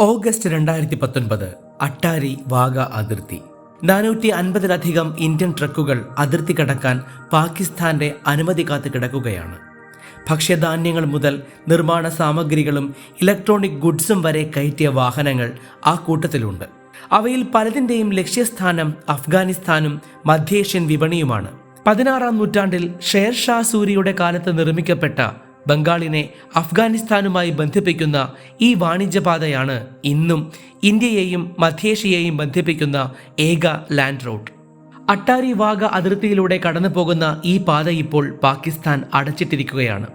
August രണ്ടായിരത്തി പത്തൊൻപത് അട്ടാരി വാഗ അതിർത്തി. നാനൂറ്റി അൻപതിലധികം ഇന്ത്യൻ ട്രക്കുകൾ അതിർത്തി കടക്കാൻ പാകിസ്ഥാന്റെ അനുമതി കാത്തു കിടക്കുകയാണ്. ഭക്ഷ്യധാന്യങ്ങൾ മുതൽ നിർമ്മാണ സാമഗ്രികളും ഇലക്ട്രോണിക് ഗുഡ്സും വരെ കയറ്റിയ വാഹനങ്ങൾ ആ കൂട്ടത്തിലുണ്ട്. അവയിൽ പലതിന്റെയും ലക്ഷ്യസ്ഥാനം അഫ്ഗാനിസ്ഥാനും മധ്യേഷ്യൻ വിപണിയുമാണ്. പതിനാറാം നൂറ്റാണ്ടിൽ ഷേർഷാ സൂരിയുടെ കാലത്ത് നിർമ്മിക്കപ്പെട്ട ബംഗാളിനെ അഫ്ഗാനിസ്ഥാനുമായി ബന്ധിപ്പിക്കുന്ന ഈ വാണിജ്യപാതയാണ് ഇന്നും ഇന്ത്യയെയും മധ്യേഷ്യയെയും ബന്ധിപ്പിക്കുന്ന ഏക ലാൻഡ് റൂട്ട്. അട്ടാരി വാഗ അതിർത്തിയിലൂടെ കടന്നു പോകുന്ന ഈ പാത ഇപ്പോൾ പാകിസ്ഥാൻ അടച്ചിട്ടിരിക്കുകയാണ്.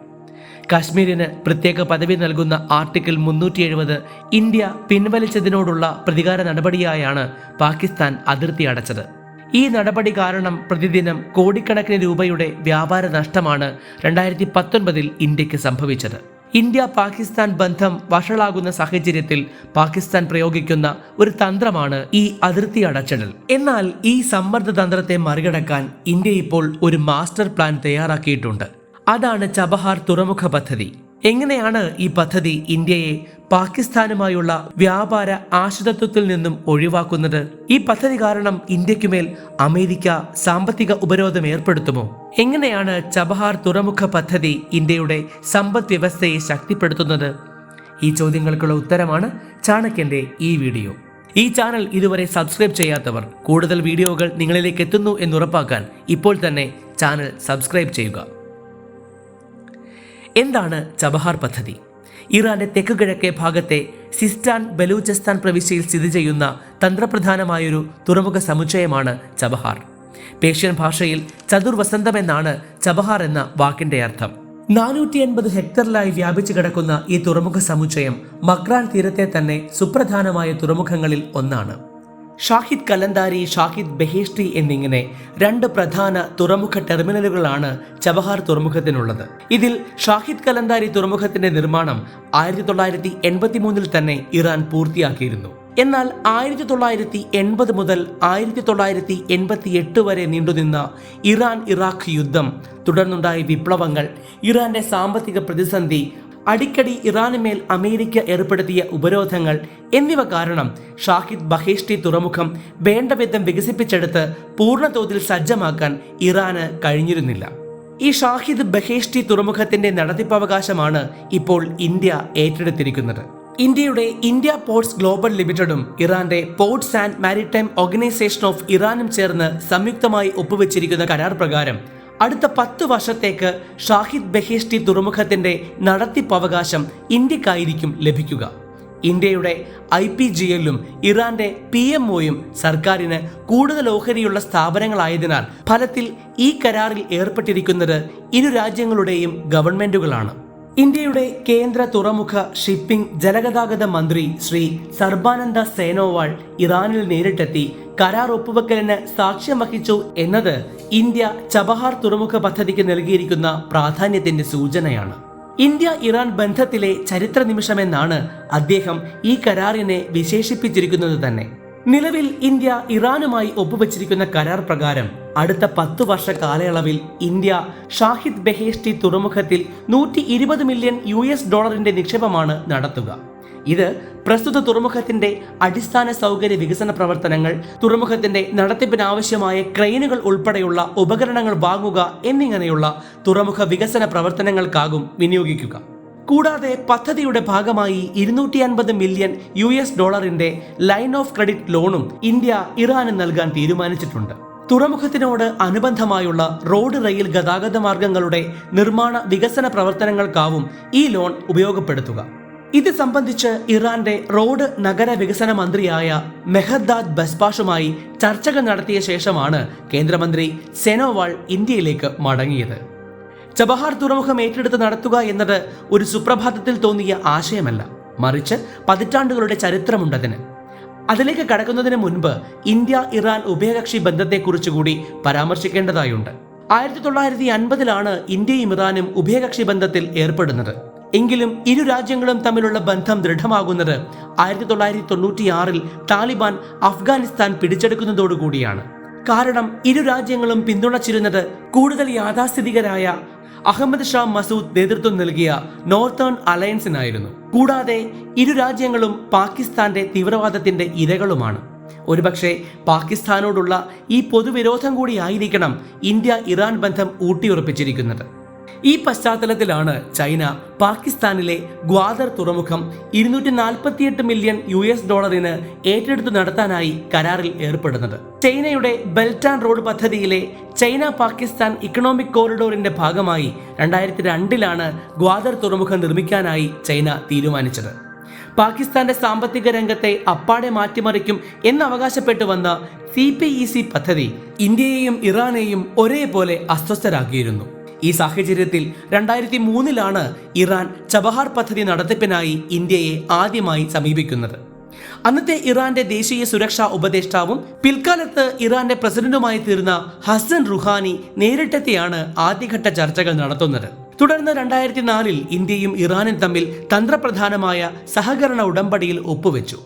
കാശ്മീരിന് പ്രത്യേക പദവി നൽകുന്ന ആർട്ടിക്കിൾ മുന്നൂറ്റി എഴുപത് ഇന്ത്യ പിൻവലിച്ചതിനോടുള്ള പ്രതികാര നടപടിയായാണ് പാകിസ്ഥാൻ അതിർത്തി അടച്ചത്. ഈ നടപടി കാരണം പ്രതിദിനം കോടിക്കണക്കിന് രൂപയുടെ വ്യാപാര നഷ്ടമാണ് രണ്ടായിരത്തി പത്തൊൻപതിൽ ഇന്ത്യയ്ക്ക് സംഭവിച്ചത്. ഇന്ത്യ പാകിസ്ഥാൻ ബന്ധം വഷളാകുന്ന സാഹചര്യത്തിൽ പാകിസ്ഥാൻ പ്രയോഗിക്കുന്ന ഒരു തന്ത്രമാണ് ഈ അതിർത്തി അടച്ചിടൽ. എന്നാൽ ഈ സമ്മർദ്ദ തന്ത്രത്തെ മറികടക്കാൻ ഇന്ത്യ ഇപ്പോൾ ഒരു മാസ്റ്റർ പ്ലാൻ തയ്യാറാക്കിയിട്ടുണ്ട്. അതാണ് ചബഹാർ തുറമുഖ പദ്ധതി. എങ്ങനെയാണ് ഈ പദ്ധതി ഇന്ത്യയെ പാകിസ്ഥാനുമായുള്ള വ്യാപാര ആശ്രിതത്വത്തിൽ നിന്നും ഒഴിവാക്കുന്നത് ഈ പദ്ധതി കാരണം ഇന്ത്യക്കുമേൽ അമേരിക്ക സാമ്പത്തിക ഉപരോധം ഏർപ്പെടുത്തുമോ? എങ്ങനെയാണ് ചബഹാർ തുറമുഖ പദ്ധതി ഇന്ത്യയുടെ സമ്പദ് വ്യവസ്ഥയെ ശക്തിപ്പെടുത്തുന്നത്? ഈ ചോദ്യങ്ങൾക്കുള്ള ഉത്തരമാണ് ചാണക്യന്റെ ഈ വീഡിയോ. ഈ ചാനൽ ഇതുവരെ സബ്സ്ക്രൈബ് ചെയ്യാത്തവർ കൂടുതൽ വീഡിയോകൾ നിങ്ങളിലേക്ക് എത്തുന്നു എന്ന് ഉറപ്പാക്കാൻ ഇപ്പോൾ തന്നെ ചാനൽ സബ്സ്ക്രൈബ് ചെയ്യുക. എന്താണ് ചബഹാർ പദ്ധതി? ഇറാന്റെ തെക്ക് കിഴക്കേ ഭാഗത്തെ സിസ്റ്റാൻ ബലൂചിസ്ഥാൻ പ്രവിശ്യയിൽ സ്ഥിതി ചെയ്യുന്ന തന്ത്രപ്രധാനമായൊരു തുറമുഖ സമുച്ചയമാണ് ചബഹാർ. പേർഷ്യൻ ഭാഷയിൽ ചതുർവസന്തം എന്നാണ് ചബഹാർ എന്ന വാക്കിന്റെ അർത്ഥം. നാനൂറ്റി എൺപത് ഹെക്ടറിലായി വ്യാപിച്ചു കിടക്കുന്ന ഈ തുറമുഖ സമുച്ചയം മക്രാൻ തീരത്തെ തന്നെ സുപ്രധാനമായ തുറമുഖങ്ങളിൽ ഒന്നാണ്. ഷാഹിദ് കലന്താരി ഷാഹിദ് ബെഹേഷ്ടി എന്നിങ്ങനെ രണ്ട് പ്രധാന തുറമുഖ ടെർമിനലുകളാണ് ചബഹാർ തുറമുഖത്തിനുള്ളത്. ഇതിൽ ഷാഹിദ് കലന്താരി തുറമുഖത്തിന്റെ നിർമ്മാണം ആയിരത്തി തൊള്ളായിരത്തി എൺപത്തി മൂന്നിൽ തന്നെ ഇറാൻ പൂർത്തിയാക്കിയിരുന്നു. എന്നാൽ ആയിരത്തി തൊള്ളായിരത്തി എൺപത് മുതൽ ആയിരത്തി തൊള്ളായിരത്തി എൺപത്തി എട്ട് വരെ നീണ്ടുനിന്ന ഇറാൻ ഇറാഖ് യുദ്ധം തുടർന്നുണ്ടായ വിപ്ലവങ്ങൾ ഇറാന്റെ സാമ്പത്തിക പ്രതിസന്ധി അടിക്കടി ഇറാനുമേൽ അമേരിക്ക ഏർപ്പെടുത്തിയ ഉപരോധങ്ങൾ എന്നിവ കാരണം ഷാഹിദ് ബഹേഷ്ടി തുറമുഖം വേണ്ടവിധം വികസിപ്പിച്ചെടുത്ത് പൂർണതോതിൽ സജ്ജമാക്കാൻ ഇറാന് കഴിഞ്ഞിരുന്നില്ല. ഈ ഷാഹിദ് ബഹേഷ്ടി തുറമുഖത്തിന്റെ നടത്തിപ്പവകാശമാണ് ഇപ്പോൾ ഇന്ത്യ ഏറ്റെടുത്തിരിക്കുന്നത്. ഇന്ത്യയുടെ ഇന്ത്യ പോർട്സ് ഗ്ലോബൽ ലിമിറ്റഡും ഇറാന്റെ ports and maritime organisation of ഇറാനും ചേർന്ന് സംയുക്തമായി ഒപ്പുവെച്ചിരിക്കുന്ന കരാർ പ്രകാരം അടുത്ത പത്ത് വർഷത്തേക്ക് ഷാഹിദ് ബഹേഷ്ടി തുറമുഖത്തിന്റെ നടത്തിപ്പവകാശം ഇന്ത്യക്കായിരിക്കും ലഭിക്കുക. ഇന്ത്യയുടെ ഐ പി ജി എല്ലും ഇറാന്റെ പി എം ഒയും സർക്കാരിന് കൂടുതൽ ഓഹരിയുള്ള സ്ഥാപനങ്ങളായതിനാൽ ഫലത്തിൽ ഈ കരാറിൽ ഏർപ്പെട്ടിരിക്കുന്നത് ഇരു രാജ്യങ്ങളുടെയും ഗവൺമെന്റുകളാണ്. ഇന്ത്യയുടെ കേന്ദ്ര തുറമുഖ ഷിപ്പിംഗ് ജലഗതാഗത മന്ത്രി ശ്രീ സർബാനന്ദ സേനോവാൾ ഇറാനിൽ നേരിട്ടെത്തി കരാർ ഒപ്പുവെക്കലിന് സാക്ഷ്യം വഹിച്ചു എന്നത് ഇന്ത്യ ചബഹാർ തുറമുഖ പദ്ധതിക്ക് നൽകിയിരിക്കുന്ന പ്രാധാന്യത്തിന്റെ സൂചനയാണ്. ഇന്ത്യ ഇറാൻ ബന്ധത്തിലെ ചരിത്ര നിമിഷമെന്നാണ് അദ്ദേഹം ഈ കരാറിനെ വിശേഷിപ്പിച്ചിരിക്കുന്നത് തന്നെ. നിലവിൽ ഇന്ത്യ ഇറാനുമായി ഒപ്പുവച്ചിരിക്കുന്ന കരാർ പ്രകാരം അടുത്ത പത്തു വർഷ കാലയളവിൽ ഇന്ത്യ ഷാഹിദ് ബെഹേഷ്ടി തുറമുഖത്തിൽ നൂറ്റി ഇരുപത് മില്യൺ യു എസ് ഡോളറിന്റെ നിക്ഷേപമാണ് നടത്തുക. ഇത് പ്രസ്തുത തുറമുഖത്തിന്റെ അടിസ്ഥാന സൗകര്യ വികസന പ്രവർത്തനങ്ങൾ തുറമുഖത്തിന്റെ നടത്തിപ്പിനാവശ്യമായ ക്രെയിനുകൾ ഉൾപ്പെടെയുള്ള ഉപകരണങ്ങൾ വാങ്ങുക എന്നിങ്ങനെയുള്ള തുറമുഖ വികസന പ്രവർത്തനങ്ങൾക്കാകും വിനിയോഗിക്കുക. കൂടാതെ പദ്ധതിയുടെ ഭാഗമായി ഇരുന്നൂറ്റി അൻപത് മില്യൺ യു എസ് ഡോളറിന്റെ ലൈൻ ഓഫ് ക്രെഡിറ്റ് ലോണും ഇന്ത്യ ഇറാന് നൽകാൻ തീരുമാനിച്ചിട്ടുണ്ട്. തുറമുഖത്തിനോട് അനുബന്ധമായുള്ള റോഡ് റെയിൽ ഗതാഗത മാർഗങ്ങളുടെ നിർമ്മാണ വികസന പ്രവർത്തനങ്ങൾക്കാവും ഈ ലോൺ ഉപയോഗപ്പെടുത്തുക. ഇത് സംബന്ധിച്ച് ഇറാന്റെ റോഡ് നഗര വികസന മന്ത്രിയായ മെഹദാദ് ബസ്പാഷുമായി ചർച്ചകൾ നടത്തിയ ശേഷമാണ് കേന്ദ്രമന്ത്രി സെനോവാൾ ഇന്ത്യയിലേക്ക് മടങ്ങിയത്. ചബഹാർ തുറമുഖം ഏറ്റെടുത്ത് നടത്തുക എന്നത് ഒരു സുപ്രഭാതത്തിൽ തോന്നിയ ആശയമല്ല. മറിച്ച് പതിറ്റാണ്ടുകളുടെ ചരിത്രമുണ്ടതിന്. അതിലേക്ക് കടക്കുന്നതിന് മുൻപ് ഇന്ത്യ ഇറാൻ ഉഭയകക്ഷി ബന്ധത്തെക്കുറിച്ച് കൂടി പരാമർശിക്കേണ്ടതായുണ്ട്. ആയിരത്തി തൊള്ളായിരത്തി അൻപതിലാണ് ഇന്ത്യയും ഇറാനും ഉഭയകക്ഷി ബന്ധത്തിൽ ഏർപ്പെടുന്നത്. എങ്കിലും ഇരു രാജ്യങ്ങളും തമ്മിലുള്ള ബന്ധം ദൃഢമാകുന്നത് ആയിരത്തി തൊള്ളായിരത്തി തൊണ്ണൂറ്റിയാറിൽ താലിബാൻ അഫ്ഗാനിസ്ഥാൻ പിടിച്ചെടുക്കുന്നതോടുകൂടിയാണ്. കാരണം ഇരു രാജ്യങ്ങളും പിന്തുണച്ചിരുന്നത് കൂടുതൽ യാഥാസ്ഥിതികരായ അഹമ്മദ് ഷാ മസൂദ് നേതൃത്വം നൽകിയ നോർത്തേൺ അലയൻസിനായിരുന്നു. കൂടാതെ ഇരു രാജ്യങ്ങളും പാകിസ്ഥാന്റെ തീവ്രവാദത്തിന്റെ ഇരകളുമാണ്. ഒരുപക്ഷെ പാകിസ്ഥാനോടുള്ള ഈ പൊതുവിരോധം കൂടിയായിരിക്കണം ഇന്ത്യ ഇറാൻ ബന്ധം ഊട്ടിയുറപ്പിച്ചിരിക്കുന്നത്. ഈ പശ്ചാത്തലത്തിലാണ് ചൈന പാകിസ്ഥാനിലെ ഗ്വാദർ തുറമുഖം ഇരുന്നൂറ്റി നാൽപ്പത്തിയെട്ട് മില്യൺ യു എസ് ഡോളറിന് ഏറ്റെടുത്തു നടത്താനായി കരാറിൽ ഏർപ്പെടുന്നത്. ചൈനയുടെ ബെൽറ്റ് ആൻഡ് റോഡ് പദ്ധതിയിലെ ചൈന പാകിസ്ഥാൻ ഇക്കണോമിക് കോറിഡോറിന്റെ ഭാഗമായി രണ്ടായിരത്തി രണ്ടിലാണ് ഗ്വാദർ തുറമുഖം നിർമ്മിക്കാനായി ചൈന തീരുമാനിച്ചത്. പാകിസ്ഥാന്റെ സാമ്പത്തിക രംഗത്തെ അപ്പാടെ മാറ്റിമറിക്കും എന്ന് അവകാശപ്പെട്ടു വന്ന സി പി ഇ സി പദ്ധതി ഇന്ത്യയെയും ഇറാനെയും ഒരേപോലെ അസ്വസ്ഥരാക്കിയിരുന്നു. ഈ സാഹചര്യത്തിൽ രണ്ടായിരത്തി മൂന്നിലാണ് ഇറാൻ ചബഹാർ പദ്ധതി നടത്തിപ്പിനായി ഇന്ത്യയെ ആദ്യമായി സമീപിക്കുന്നത്. അന്നത്തെ ഇറാന്റെ ദേശീയ സുരക്ഷാ ഉപദേഷ്ടാവും പിൽക്കാലത്ത് ഇറാന്റെ പ്രസിഡന്റുമായി തീർന്ന ഹസൻ റുഹാനി നേരിട്ടെത്തിയാണ് ആദ്യഘട്ട ചർച്ചകൾ നടത്തുന്നത്. തുടർന്ന് രണ്ടായിരത്തി നാലിൽ ഇന്ത്യയും ഇറാനും തമ്മിൽ തന്ത്രപ്രധാനമായ സഹകരണ ഉടമ്പടിയിൽ ഒപ്പുവെച്ചു.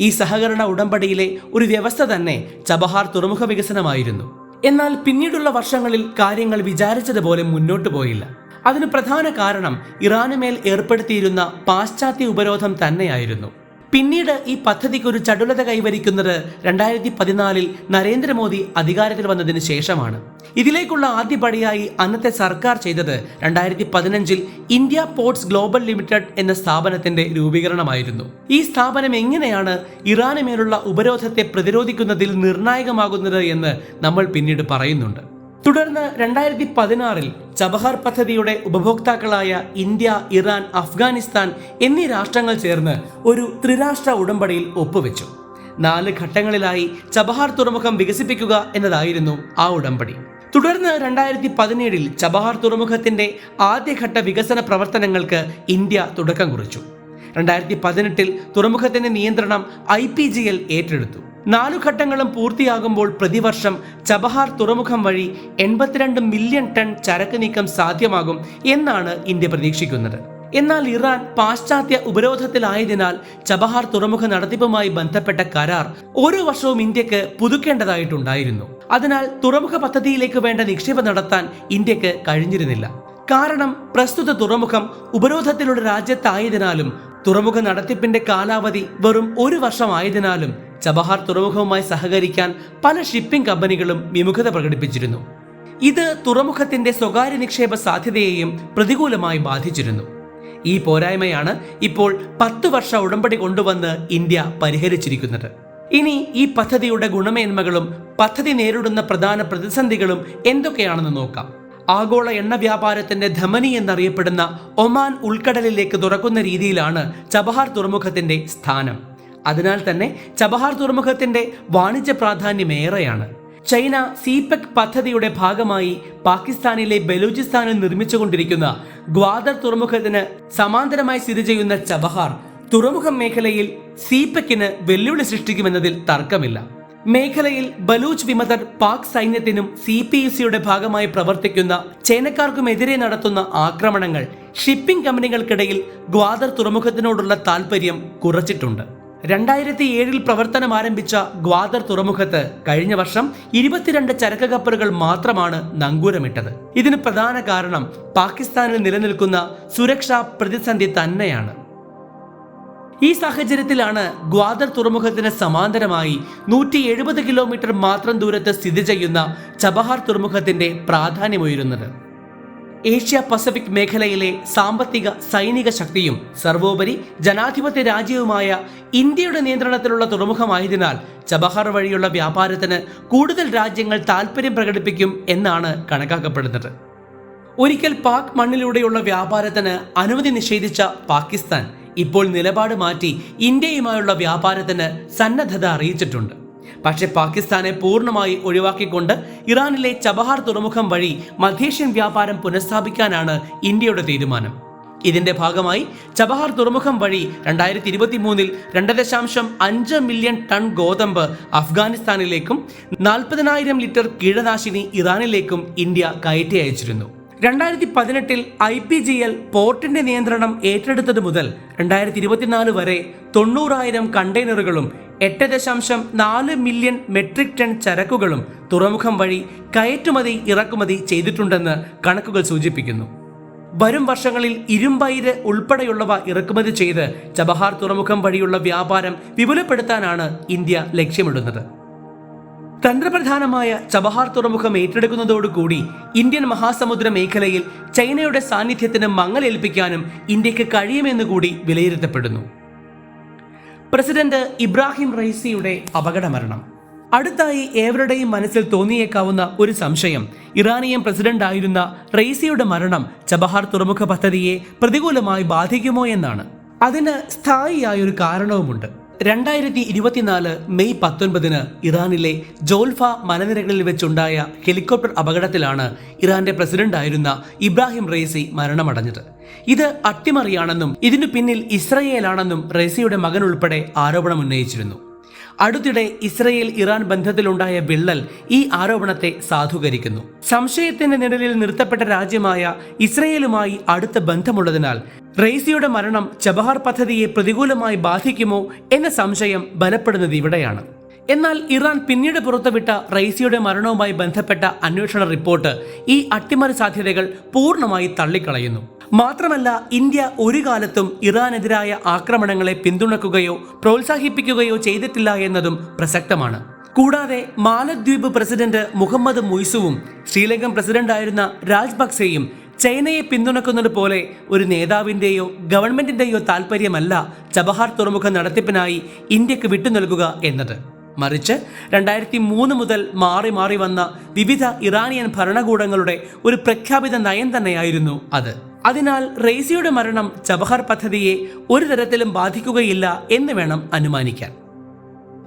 ഈ സഹകരണ ഉടമ്പടിയിലെ ഒരു വ്യവസ്ഥ തന്നെ ചബഹാർ തുറമുഖ വികസനമായിരുന്നു. എന്നാൽ പിന്നീടുള്ള വർഷങ്ങളിൽ കാര്യങ്ങൾ വിചാരിച്ചതുപോലെ മുന്നോട്ടു പോയില്ല. അതിന് പ്രധാന കാരണം ഇറാനുമേൽ ഏർപ്പെടുത്തിയിരുന്ന പാശ്ചാത്യ ഉപരോധം തന്നെയായിരുന്നു. പിന്നീട് ഈ പദ്ധതിക്ക് ഒരു ചടുലത കൈവരിക്കുന്നത് രണ്ടായിരത്തി പതിനാലിൽ നരേന്ദ്രമോദി അധികാരത്തിൽ വന്നതിന് ശേഷമാണ്. ഇതിലേക്കുള്ള ആദ്യപടിയായി അന്നത്തെ സർക്കാർ ചെയ്തത് രണ്ടായിരത്തി പതിനഞ്ചിൽ ഇന്ത്യ പോർട്സ് ഗ്ലോബൽ ലിമിറ്റഡ് എന്ന സ്ഥാപനത്തിന്റെ രൂപീകരണമായിരുന്നു. ഈ സ്ഥാപനം എങ്ങനെയാണ് ഇറാന് മേലുള്ള ഉപരോധത്തെ പ്രതിരോധിക്കുന്നതിൽ നിർണായകമാകുന്നത് എന്ന് നമ്മൾ പിന്നീട് പറയുന്നുണ്ട്. തുടർന്ന് രണ്ടായിരത്തി പതിനാറിൽ ചബഹാർ പദ്ധതിയുടെ ഉപഭോക്താക്കളായ ഇന്ത്യ ഇറാൻ അഫ്ഗാനിസ്ഥാൻ എന്നീ രാഷ്ട്രങ്ങൾ ചേർന്ന് ഒരു ത്രിരാഷ്ട്ര ഉടമ്പടിയിൽ ഒപ്പുവെച്ചു. നാല് ഘട്ടങ്ങളിലായി ചബഹാർ തുറമുഖം വികസിപ്പിക്കുക എന്നതായിരുന്നു ആ ഉടമ്പടി. തുടർന്ന് രണ്ടായിരത്തി പതിനേഴിൽ ചബഹാർ തുറമുഖത്തിന്റെ ആദ്യഘട്ട വികസന പ്രവർത്തനങ്ങൾക്ക് ഇന്ത്യ തുടക്കം കുറിച്ചു. രണ്ടായിരത്തി പതിനെട്ടിൽ തുറമുഖത്തിന്റെ നിയന്ത്രണം ഐ ഏറ്റെടുത്തു. നാലു ഘട്ടങ്ങളും പൂർത്തിയാകുമ്പോൾ പ്രതിവർഷം ചബഹാർ തുറമുഖം വഴി എൺപത്തിരണ്ട് മില്യൺ ടൺ ചരക്ക് നീക്കം സാധ്യമാകും എന്നാണ് ഇന്ത്യ പ്രതീക്ഷിക്കുന്നത്. എന്നാൽ ഇറാൻ പാശ്ചാത്യ ഉപരോധത്തിലായതിനാൽ ചബഹാർ തുറമുഖ നടത്തിപ്പുമായി ബന്ധപ്പെട്ട കരാർ ഓരോ വർഷവും ഇന്ത്യയ്ക്ക് പുതുക്കേണ്ടതായിട്ടുണ്ടായിരുന്നു. അതിനാൽ തുറമുഖ പദ്ധതിയിലേക്ക് വേണ്ട നിക്ഷേപം നടത്താൻ ഇന്ത്യയ്ക്ക് കഴിഞ്ഞിരുന്നില്ല. കാരണം പ്രസ്തുത തുറമുഖം ഉപരോധത്തിലുള്ള രാജ്യത്തായതിനാലും തുറമുഖ നടത്തിപ്പിന്റെ കാലാവധി വെറും ഒരു വർഷമായതിനാലും ചബഹാർ തുറമുഖവുമായി സഹകരിക്കാൻ പല ഷിപ്പിംഗ് കമ്പനികളും വിമുഖത പ്രകടിപ്പിച്ചിരുന്നു. ഇത് തുറമുഖത്തിന്റെ സ്വകാര്യ നിക്ഷേപ സാധ്യതയെയും പ്രതികൂലമായി ബാധിച്ചിരുന്നു. ഈ പോരായ്മയാണ് ഇപ്പോൾ പത്ത് വർഷ ഉടമ്പടി കൊണ്ടുവന്ന് ഇന്ത്യ പരിഹരിച്ചിരിക്കുന്നത്. ഇനി ഈ പദ്ധതിയുടെ ഗുണമേന്മകളും പദ്ധതി നേരിടുന്ന പ്രധാന പ്രതിസന്ധികളും എന്തൊക്കെയാണെന്ന് നോക്കാം. ആഗോള എണ്ണ വ്യാപാരത്തിന്റെ ധമനി എന്നറിയപ്പെടുന്ന ഒമാൻ ഉൾക്കടലിലേക്ക് തുറക്കുന്ന രീതിയിലാണ് ചബഹാർ തുറമുഖത്തിന്റെ സ്ഥാനം. അതിനാൽ തന്നെ ചബഹാർ തുറമുഖത്തിന്റെ വാണിജ്യ പ്രാധാന്യം ഏറെയാണ്. ചൈന സീപെക് പദ്ധതിയുടെ ഭാഗമായി പാകിസ്ഥാനിലെ ബലൂചിസ്ഥാനിൽ നിർമ്മിച്ചുകൊണ്ടിരിക്കുന്ന ഗ്വാദർ തുറമുഖത്തിന് സമാന്തരമായി സ്ഥിതി ചെയ്യുന്ന ചബഹാർ തുറമുഖ മേഖലയിൽ സീപെക്കിന് വെല്ലുവിളി സൃഷ്ടിക്കുമെന്നതിൽ തർക്കമില്ല. മേഖലയിൽ ബലൂച്ച് വിമതർ പാക് സൈന്യത്തിനും സി പി യു സിയുടെ ഭാഗമായി പ്രവർത്തിക്കുന്ന ചൈനക്കാർക്കുമെതിരെ നടത്തുന്ന ആക്രമണങ്ങൾ ഷിപ്പിംഗ് കമ്പനികൾക്കിടയിൽ ഗ്വാദർ തുറമുഖത്തിനോടുള്ള താൽപര്യം കുറച്ചിട്ടുണ്ട്. രണ്ടായിരത്തി ഏഴിൽ പ്രവർത്തനം ആരംഭിച്ച ഗ്വാദർ തുറമുഖത്ത് കഴിഞ്ഞ വർഷം ഇരുപത്തിരണ്ട് ചരക്ക് കപ്പലുകൾ മാത്രമാണ് നങ്കൂരമിട്ടത്. ഇതിന് പ്രധാന കാരണം പാകിസ്ഥാനിൽ നിലനിൽക്കുന്ന സുരക്ഷാ പ്രതിസന്ധി തന്നെയാണ്. ഈ സാഹചര്യത്തിലാണ് ഗ്വാദർ തുറമുഖത്തിന് സമാന്തരമായി നൂറ്റി എഴുപത് കിലോമീറ്റർ മാത്രം ദൂരത്ത് സ്ഥിതി ചെയ്യുന്ന ചബഹാർ തുറമുഖത്തിന്റെ പ്രാധാന്യമുയരുന്നത് ഏഷ്യ പസഫിക് മേഖലയിലെ സാമ്പത്തിക സൈനിക ശക്തിയും സർവോപരി ജനാധിപത്യ രാജ്യവുമായ ഇന്ത്യയുടെ നിയന്ത്രണത്തിലുള്ള തുറമുഖമായതിനാൽ ചബഹാർ വഴിയുള്ള വ്യാപാരത്തിന് കൂടുതൽ രാജ്യങ്ങൾ താൽപ്പര്യം പ്രകടിപ്പിക്കും എന്നാണ് കണക്കാക്കപ്പെടുന്നത്. ഒരിക്കൽ പാക് മണ്ണിലൂടെയുള്ള വ്യാപാരത്തിന് അനുമതി നിഷേധിച്ച പാകിസ്ഥാൻ ഇപ്പോൾ നിലപാട് മാറ്റി ഇന്ത്യയുമായുള്ള വ്യാപാരത്തിന് സന്നദ്ധത അറിയിച്ചിട്ടുണ്ട്. പക്ഷേ പാകിസ്ഥാനെ പൂർണമായി ഒഴിവാക്കിക്കൊണ്ട് ഇറാനിലെ ചബഹാർ തുറമുഖം വഴി മധ്യേഷ്യൻ വ്യാപാരം പുനഃസ്ഥാപിക്കാനാണ് ഇന്ത്യയുടെ തീരുമാനം. ഇതിന്റെ ഭാഗമായി ചബഹാർ തുറമുഖം വഴി രണ്ടായിരത്തി ഇരുപത്തി മൂന്നിൽ രണ്ട് ദശാംശം അഞ്ച് മില്യൺ ടൺ ഗോതമ്പ് അഫ്ഗാനിസ്ഥാനിലേക്കും നാൽപ്പതിനായിരം ലിറ്റർ കീടനാശിനി ഇറാനിലേക്കും ഇന്ത്യ കയറ്റി അയച്ചിരുന്നു. രണ്ടായിരത്തി പതിനെട്ടിൽ ഐ പി ജി എൽ പോർട്ടിന്റെ നിയന്ത്രണം ഏറ്റെടുത്തത് മുതൽ രണ്ടായിരത്തി ഇരുപത്തിനാല് വരെ തൊണ്ണൂറായിരം കണ്ടെയ്നറുകളും എട്ട് ദശാംശം നാല് മില്യൺ മെട്രിക് ടൺ ചരക്കുകളും തുറമുഖം വഴി കയറ്റുമതി ഇറക്കുമതി ചെയ്തിട്ടുണ്ടെന്ന് കണക്കുകൾ സൂചിപ്പിക്കുന്നു. വരും വർഷങ്ങളിൽ ഇരുമ്പയിര് ഉൾപ്പെടെയുള്ളവ ഇറക്കുമതി ചെയ്ത് ചബഹാർ തുറമുഖം വഴിയുള്ള വ്യാപാരം വിപുലപ്പെടുത്താനാണ് ഇന്ത്യ ലക്ഷ്യമിടുന്നത്. തന്ത്രപ്രധാനമായ ചബഹാർ തുറമുഖം ഏറ്റെടുക്കുന്നതോടുകൂടി ഇന്ത്യൻ മഹാസമുദ്ര മേഖലയിൽ ചൈനയുടെ സാന്നിധ്യത്തിന് മങ്ങലേൽപ്പിക്കാനും ഇന്ത്യയ്ക്ക് കഴിയുമെന്നുകൂടി വിലയിരുത്തപ്പെടുന്നു. പ്രസിഡന്റ് ഇബ്രാഹിം റൈസിയുടെ അപകടമരണം. അടുത്തായി ഏവരുടെയും മനസ്സിൽ തോന്നിയേക്കാവുന്ന ഒരു സംശയം ഇറാനിയൻ പ്രസിഡന്റായിരുന്ന റൈസിയുടെ മരണം ചബഹാർ തുറമുഖ പദ്ധതിയെ പ്രതികൂലമായി ബാധിക്കുമോ എന്നാണ്. അതിന് സ്ഥായിയായ ഒരു കാരണവുമുണ്ട്. രണ്ടായിരത്തി ഇരുപത്തിനാല് മെയ് പത്തൊൻപതിന് ഇറാനിലെ ജോൽഫ മലനിരകളിൽ വെച്ചുണ്ടായ ഹെലികോപ്റ്റർ അപകടത്തിലാണ് ഇറാന്റെ പ്രസിഡന്റായിരുന്ന ഇബ്രാഹിം റെയ്സി മരണമടഞ്ഞത്. ഇത് അട്ടിമറിയാണെന്നും ഇതിനു പിന്നിൽ ഇസ്രയേലാണെന്നും റെയ്സിയുടെ മകൻ ഉൾപ്പെടെ ആരോപണം ഉന്നയിച്ചിരുന്നു. അടുത്തിടെ ഇസ്രയേൽ ഇറാൻ ബന്ധത്തിലുണ്ടായ വിള്ളൽ ഈ ആരോപണത്തെ സാധൂകരിക്കുന്നു. സംശയത്തിന്റെ നിഴലിൽ നിർത്തപ്പെട്ട രാജ്യമായ ഇസ്രയേലുമായി അടുത്ത ബന്ധമുള്ളതിനാൽ റെയ്സിയുടെ മരണം ചബഹാർ പദ്ധതിയെ പ്രതികൂലമായി ബാധിക്കുമോ എന്ന സംശയം ബലപ്പെടുന്നത് ഇവിടെയാണ്. എന്നാൽ ഇറാൻ പിന്നീട് പുറത്തുവിട്ട റൈസിയുടെ മരണവുമായി ബന്ധപ്പെട്ട അന്വേഷണ റിപ്പോർട്ട് ഈ അട്ടിമറി സാധ്യതകൾ പൂർണമായി തള്ളിക്കളയുന്നു. മാത്രമല്ല ഇന്ത്യ ഒരു കാലത്തും ഇറാനെതിരായ ആക്രമണങ്ങളെ പിന്തുണക്കുകയോ പ്രോത്സാഹിപ്പിക്കുകയോ ചെയ്തിട്ടില്ല എന്നതും പ്രസക്തമാണ്. കൂടാതെ മാലദ്വീപ് പ്രസിഡന്റ് മുഹമ്മദ് മുയ്സുവും ശ്രീലങ്കൻ പ്രസിഡന്റായിരുന്ന രാജ്പക്സെയും ചൈനയെ പിന്തുണക്കുന്നത് പോലെ ഒരു നേതാവിന്റെയോ ഗവൺമെന്റിന്റെയോ താൽപ്പര്യമല്ല ചബഹാർ തുറമുഖ നടത്തിപ്പിനായി ഇന്ത്യയ്ക്ക് വിട്ടു നൽകുക എന്നത്. മറിച്ച് രണ്ടായിരത്തി മൂന്ന് മുതൽ മാറി മാറി വന്ന വിവിധ ഇറാനിയൻ ഭരണകൂടങ്ങളുടെ ഒരു പ്രഖ്യാപിത നയം തന്നെയായിരുന്നു അത്. അതിനാൽ റെയ്സിയുടെ മരണം ചബഹാർ പദ്ധതിയെ ഒരു തരത്തിലും ബാധിക്കുകയില്ല എന്ന് വേണം അനുമാനിക്കാൻ.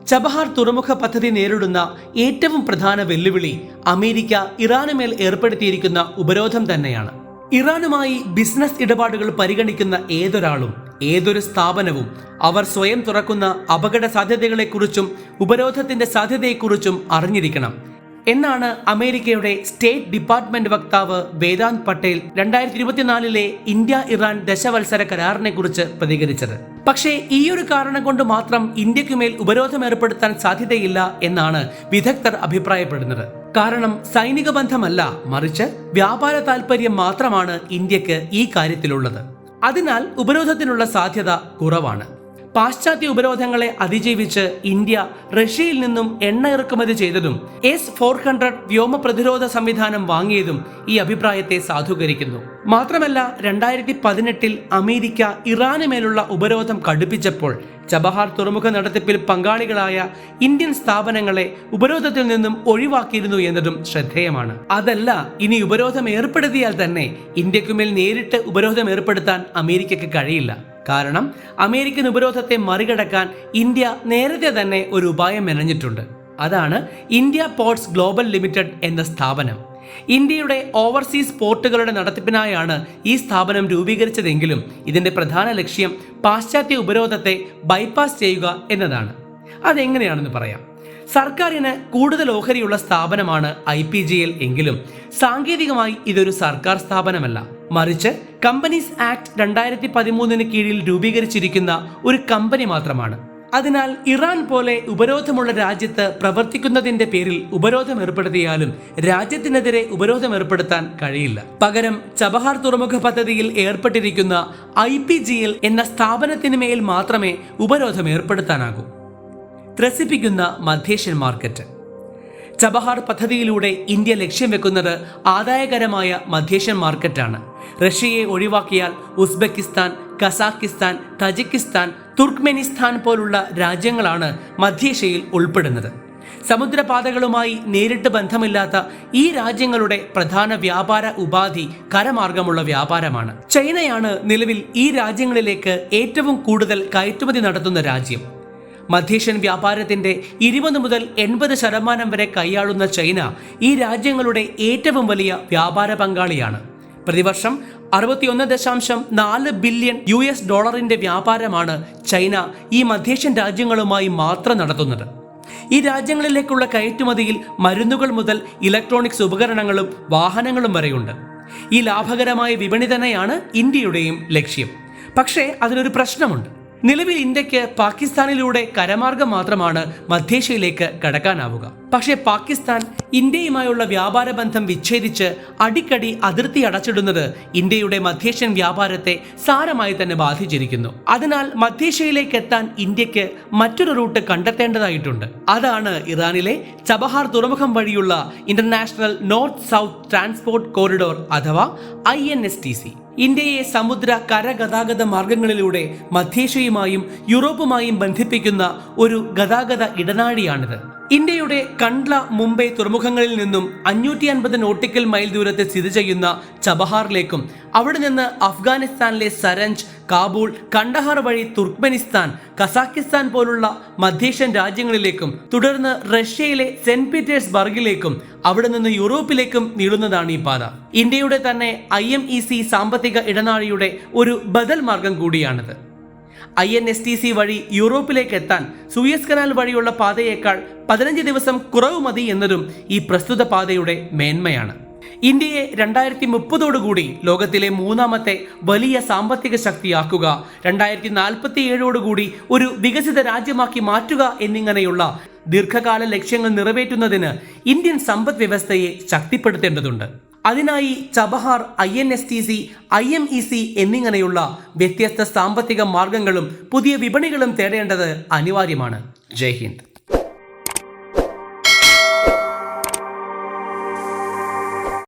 ചബഹാർ തുറമുഖ പദ്ധതി നേരിടുന്ന ഏറ്റവും പ്രധാന വെല്ലുവിളി അമേരിക്ക ഇറാനുമേൽ ഏർപ്പെടുത്തിയിരിക്കുന്ന ഉപരോധം തന്നെയാണ്. ഇറാനുമായി ബിസിനസ് ഇടപാടുകൾ പരിഗണിക്കുന്ന ഏതൊരാളും ഏതൊരു സ്ഥാപനവും അവർ സ്വയം തുറക്കുന്ന അപകട സാധ്യതകളെക്കുറിച്ചും ഉപരോധത്തിന്റെ സാധ്യതയെക്കുറിച്ചും അറിഞ്ഞിരിക്കണം. എന്നാണ് അമേരിക്കയുടെ സ്റ്റേറ്റ് ഡിപ്പാർട്ട്മെന്റ് വക്താവ് വേദാന്ത് പട്ടേൽ രണ്ടായിരത്തി ഇരുപത്തിനാലിലെ ഇന്ത്യ ഇറാൻ ദശവത്സര കരാറിനെ കുറിച്ച് പ്രതികരിച്ചത്. പക്ഷേ ഈ ഒരു കാരണം കൊണ്ട് മാത്രം ഇന്ത്യക്കുമേൽ ഉപരോധം ഏർപ്പെടുത്താൻ സാധ്യതയില്ല എന്നാണ് വിദഗ്ധർ അഭിപ്രായപ്പെടുന്നത്. കാരണം സൈനിക ബന്ധമല്ല മറിച്ച് വ്യാപാര താൽപര്യം മാത്രമാണ് ഇന്ത്യയ്ക്ക് ഈ കാര്യത്തിലുള്ളത്. അതിനാൽ ഉപരോധത്തിനുള്ള സാധ്യത കുറവാണ്. പാശ്ചാത്യ ഉപരോധങ്ങളെ അതിജീവിച്ച് ഇന്ത്യ റഷ്യയിൽ നിന്നും എണ്ണ ഇറക്കുമതി ചെയ്തതും എസ് ഫോർ ഹൺഡ്രഡ് വ്യോമ പ്രതിരോധ സംവിധാനം വാങ്ങിയതും ഈ അഭിപ്രായത്തെ സാധൂകരിക്കുന്നു. മാത്രമല്ല രണ്ടായിരത്തി പതിനെട്ടിൽ അമേരിക്ക ഇറാന് മേലുള്ള ഉപരോധം കടുപ്പിച്ചപ്പോൾ ചബഹാർ തുറമുഖ നടത്തിപ്പിൽ പങ്കാളികളായ ഇന്ത്യൻ സ്ഥാപനങ്ങളെ ഉപരോധത്തിൽ നിന്നും ഒഴിവാക്കിയിരുന്നു എന്നതും ശ്രദ്ധേയമാണ്. അതല്ല ഇനി ഉപരോധം ഏർപ്പെടുത്തിയാൽ തന്നെ ഇന്ത്യക്കുമേൽ നേരിട്ട് ഉപരോധം ഏർപ്പെടുത്താൻ അമേരിക്കയ്ക്ക് കഴിയില്ല. കാരണം അമേരിക്കൻ ഉപരോധത്തെ മറികടക്കാൻ ഇന്ത്യ നേരത്തെ തന്നെ ഒരു ഉപായം മെനഞ്ഞിട്ടുണ്ട്. അതാണ് ഇന്ത്യ പോർട്സ് ഗ്ലോബൽ ലിമിറ്റഡ് എന്ന സ്ഥാപനം. ഇന്ത്യയുടെ ഓവർസീസ് പോർട്ടുകളുടെ നടത്തിപ്പിനായാണ് ഈ സ്ഥാപനം രൂപീകരിച്ചതെങ്കിലും ഇതിന്റെ പ്രധാന ലക്ഷ്യം പാശ്ചാത്യ ഉപരോധത്തെ ബൈപ്പാസ് ചെയ്യുക എന്നതാണ്. അതെങ്ങനെയാണെന്ന് പറയാം. സർക്കാരിന് കൂടുതൽ ഓഹരിയുള്ള സ്ഥാപനമാണ് ഐ പി ജി എൽ എങ്കിലും സാങ്കേതികമായി ഇതൊരു സർക്കാർ സ്ഥാപനമല്ല. മറിച്ച് കമ്പനീസ് ആക്ട് രണ്ടായിരത്തി പതിമൂന്നിന് കീഴിൽ രൂപീകരിച്ചിരിക്കുന്ന ഒരു കമ്പനി മാത്രമാണ്. അതിനാൽ ഇറാൻ പോലെ ഉപരോധമുള്ള രാജ്യത്ത് പ്രവർത്തിക്കുന്നതിന്റെ പേരിൽ ഉപരോധം ഏർപ്പെടുത്തിയാലും രാജ്യത്തിനെതിരെ ഉപരോധം ഏർപ്പെടുത്താൻ കഴിയില്ല. പകരം ചബഹാർ തുറമുഖ പദ്ധതിയിൽ ഏർപ്പെട്ടിരിക്കുന്ന ഐ പി ജി എൽ എന്ന സ്ഥാപനത്തിന് മേൽ മാത്രമേ ഉപരോധം ഏർപ്പെടുത്താനാകൂ ത്രസിപ്പിക്കുന്ന മധ്യേഷ്യൻ മാർക്കറ്റ്. ചബഹാർ പദ്ധതിയിലൂടെ ഇന്ത്യ ലക്ഷ്യം വെക്കുന്നത് ആദായകരമായ മധ്യേഷ്യൻ മാർക്കറ്റാണ്. റഷ്യയെ ഒഴിവാക്കിയാൽ ഉസ്ബെക്കിസ്ഥാൻ കസാഖിസ്ഥാൻ തജിക്കിസ്ഥാൻ തുർക്ക്മെനിസ്ഥാൻ പോലുള്ള രാജ്യങ്ങളാണ് മധ്യേഷ്യയിൽ ഉൾപ്പെടുന്നത്. സമുദ്രപാതകളുമായി നേരിട്ട് ബന്ധമില്ലാത്ത ഈ രാജ്യങ്ങളുടെ പ്രധാന വ്യാപാര ഉപാധി കരമാർഗമുള്ള വ്യാപാരമാണ്. ചൈനയാണ് നിലവിൽ ഈ രാജ്യങ്ങളിലേക്ക് ഏറ്റവും കൂടുതൽ കയറ്റുമതി നടത്തുന്ന രാജ്യം. മധ്യേഷ്യൻ വ്യാപാരത്തിന്റെ ഇരുപത് മുതൽ എൺപത് ശതമാനം വരെ കൈയാളുന്ന ചൈന ഈ രാജ്യങ്ങളുടെ ഏറ്റവും വലിയ വ്യാപാര പങ്കാളിയാണ്. പ്രതിവർഷം അറുപത്തിയൊന്ന് ദശാംശം നാല് ബില്യൺ യു എസ് ഡോളറിന്റെ വ്യാപാരമാണ് ചൈന ഈ മധ്യേഷ്യൻ രാജ്യങ്ങളുമായി മാത്രം നടത്തുന്നത്. ഈ രാജ്യങ്ങളിലേക്കുള്ള കയറ്റുമതിയിൽ മരുന്നുകൾ മുതൽ ഇലക്ട്രോണിക്സ് ഉപകരണങ്ങളും വാഹനങ്ങളും വരെയുണ്ട്. ഈ ലാഭകരമായ വിപണി തന്നെയാണ് ഇന്ത്യയുടെയും ലക്ഷ്യം. പക്ഷേ അതിനൊരു പ്രശ്നമുണ്ട്. നിലവിൽ ഇന്ത്യയ്ക്ക് പാകിസ്ഥാനിലൂടെ കരമാർഗം മാത്രമാണ് മധ്യേഷ്യയിലേക്ക് കടക്കാനാവുക. പക്ഷേ പാകിസ്ഥാൻ ഇന്ത്യയുമായുള്ള വ്യാപാര ബന്ധം വിച്ഛേദിച്ച് അടിക്കടി അതിർത്തി അടച്ചിടുന്നത് ഇന്ത്യയുടെ മധ്യേഷ്യൻ വ്യാപാരത്തെ സാരമായി തന്നെ ബാധിച്ചിരിക്കുന്നു. അതിനാൽ മധ്യേഷ്യയിലേക്ക് എത്താൻ ഇന്ത്യയ്ക്ക് മറ്റൊരു റൂട്ട് കണ്ടെത്തേണ്ടതായിട്ടുണ്ട്. അതാണ് ഇറാനിലെ ചബഹാർ തുറമുഖം വഴിയുള്ള international north south transport corridor അഥവാ I N S T C. ഇന്ത്യയെ സമുദ്ര കരഗതാഗത മാർഗങ്ങളിലൂടെ മധ്യേഷ്യയുമായും യൂറോപ്പുമായും ബന്ധിപ്പിക്കുന്ന ഒരു ഗതാഗത ഇടനാഴിയാണിത്. ഇന്ത്യയുടെ കണ്ട്ല മുംബൈ തുറമുഖങ്ങളിൽ നിന്നും അഞ്ഞൂറ്റി അൻപത് നോട്ടിക്കൽ മൈൽ ദൂരത്തിൽ സ്ഥിതി ചെയ്യുന്ന ചബഹാറിലേക്കും അവിടെ നിന്ന് അഫ്ഗാനിസ്ഥാനിലെ സരഞ്ച് കാബൂൾ കണ്ടഹാർ വഴി തുർക്ക്മെനിസ്ഥാൻ കസാക്കിസ്ഥാൻ പോലുള്ള മധ്യേഷ്യൻ രാജ്യങ്ങളിലേക്കും തുടർന്ന് റഷ്യയിലെ സെന്റ് പീറ്റേഴ്സ്ബർഗിലേക്കും അവിടെ നിന്ന് യൂറോപ്പിലേക്കും നീളുന്നതാണ് ഈ പാത. ഇന്ത്യയുടെ തന്നെ ഐ സാമ്പത്തിക ഇടനാഴിയുടെ ഒരു ബദൽ മാർഗം കൂടിയാണിത്. I N S T C വഴി യൂറോപ്പിലേക്ക് എത്താൻ സൂയസ് കനാൽ വഴിയുള്ള പാതയേക്കാൾ പതിനഞ്ച് ദിവസം കുറവ് മതി എന്നതും ഈ പ്രസ്തുത പാതയുടെ മേന്മയാണ്. ഇന്ത്യയെ രണ്ടായിരത്തി മുപ്പതോടുകൂടി ലോകത്തിലെ മൂന്നാമത്തെ വലിയ സാമ്പത്തിക ശക്തിയാക്കുക രണ്ടായിരത്തി നാൽപ്പത്തി ഏഴോടുകൂടി ഒരു വികസിത രാജ്യമാക്കി മാറ്റുക എന്നിങ്ങനെയുള്ള ദീർഘകാല ലക്ഷ്യങ്ങൾ നിറവേറ്റുന്നതിന് ഇന്ത്യൻ സമ്പദ് വ്യവസ്ഥയെ ശക്തിപ്പെടുത്തേണ്ടതുണ്ട്. അതിനായി Chabahar I N S T C I M E C എന്നിങ്ങനെയുള്ള വ്യത്യസ്ത സാമ്പത്തിക മാർഗങ്ങളും പുതിയ വിപണികളും തേടേണ്ടത് അനിവാര്യമാണ്. ജയ് ഹിന്ദ്.